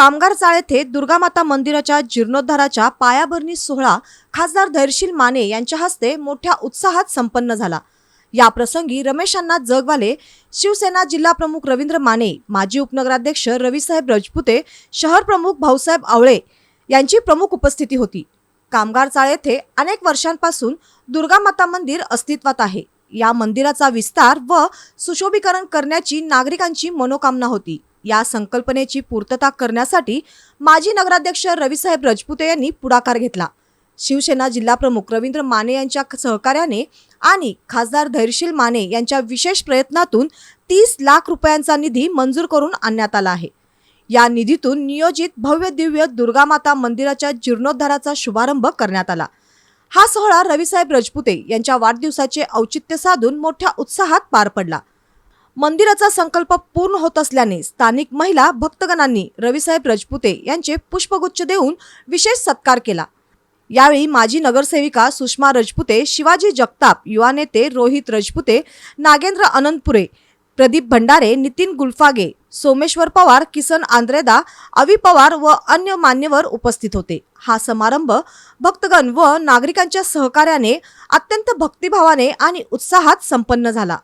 कामगार चाळ येथे दुर्गामाता मंदिराच्या जीर्णोद्धाराच्या पायाभरणी सोहळा खासदार धैर्यशील माने यांच्या हस्ते मोठ्या उत्साहात संपन्न झाला. या प्रसंगी रमेश अण्णा जगवाले शिवसेना जिल्हा प्रमुख रवींद्र माने माजी उपनगराध्यक्ष रविसाहेब रजपुते शहर प्रमुख भाऊसाहेब आवळे यांची प्रमुख उपस्थिती होती. कामगार चाळ येथे अनेक वर्षांपासून दुर्गामाता मंदिर अस्तित्वात आहे. या मंदिराचा विस्तार व सुशोभीकरण करण्याची नागरिकांची मनोकामना होती. या संकल्पनेची पूर्तता करण्यासाठी माजी नगराध्यक्ष रविसाहेब रजपुते यांनी पुढाकार घेतला. शिवसेना जिल्हाप्रमुख रवींद्र माने यांच्या सहकार्याने आणि खासदार धैर्यशील माने यांच्या विशेष प्रयत्नातून तीस लाख रुपयांचा निधी मंजूर करून आणण्यात आला आहे. या निधीतून नियोजित भव्य दिव्य दुर्गामाता मंदिराच्या जीर्णोद्धाराचा शुभारंभ करण्यात आला. हा सोहळा रविसाहेब रजपुते यांच्या वाढदिवसाचे औचित्य साधून मोठ्या उत्साहात पार पडला. मंदिराचा संकल्प पूर्ण होत असल्याने स्थानिक महिला भक्तगणांनी रविसाहेब रजपुते यांचे पुष्पगुच्छ देऊन विशेष सत्कार केला. यावेळी माजी नगरसेविका सुषमा रजपुते शिवाजी जगताप युवा नेते रोहित रजपुते नागेंद्र अनंतपुरे प्रदीप भंडारे नितीन गुलफागे सोमेश्वर पवार किसन आंद्रेदा अवी पवार व अन्य मान्यवर उपस्थित होते. हा समारंभ भक्तगण व नागरिकांच्या सहकार्याने अत्यंत भक्तिभावाने आणि उत्साहात संपन्न झाला.